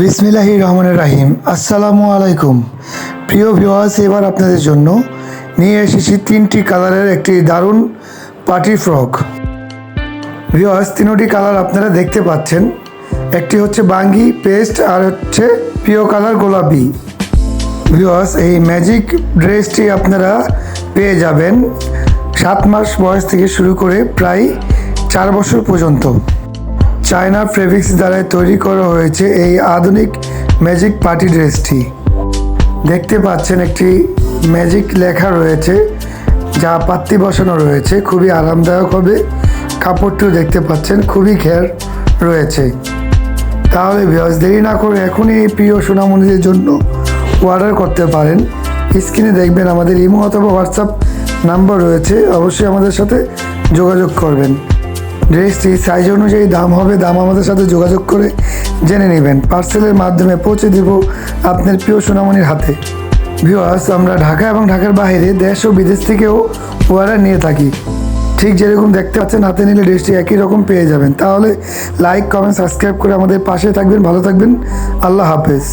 বিসমিল্লাহি রহমানের রাহিম। আসসালামু আলাইকুম। প্রিয় ভিওয়ার্স এবার আপনাদের জন্য নিয়ে এসেছি তিনটি কালারের একটি দারুণ পার্টি ফ্রক। ভিওয়ার্স তিনোটি কালার আপনারা দেখতে পাচ্ছেন। একটি হচ্ছে বাঙ্গি পেস্ট আর হচ্ছে প্রিয় কালার গোলাপি। ভিওয়ার্স এই ম্যাজিক ড্রেসটি আপনারা পেয়ে যাবেন সাত মাস বয়স থেকে শুরু করে প্রায় চার বছর পর্যন্ত। চায়না ফেব্রিক্স দ্বারা তৈরি করা হয়েছে এই আধুনিক ম্যাজিক পার্টি ড্রেসটি। দেখতে পাচ্ছেন একটি ম্যাজিক লেখা রয়েছে, যা পাত্তি বসানো রয়েছে, খুবই আরামদায়ক হবে। কাপড়টিও দেখতে পাচ্ছেন, খুবই ঘের রয়েছে। তাহলে ভিওস দেরি না করে এখনই এই প্রিয় সোনামণিদের জন্য অর্ডার করতে পারেন। স্ক্রিনে দেখবেন আমাদের ইমো অথবা হোয়াটসঅ্যাপ নাম্বার রয়েছে, অবশ্যই আমাদের সাথে যোগাযোগ করবেন। ড্রেসটি সাইজ অনুযায়ী দাম হবে, দাম আমাদের সাথে যোগাযোগ করে জেনে নেবেন। পার্সেলের মাধ্যমে পৌঁছে দেব আপনার প্রিয় সোনামণির হাতে। ভিওয়ার্স আমরা ঢাকা এবং ঢাকার বাইরে দেশ ও বিদেশ থেকেও অর্ডার নিয়ে থাকি। ঠিক যেরকম দেখতে পাচ্ছেন, হাতে নিলে ড্রেসটি একই রকম পেয়ে যাবেন। তাহলে লাইক কমেন্ট সাবস্ক্রাইব করে আমাদের পাশে থাকবেন, ভালো থাকবেন। আল্লাহ হাফেজ।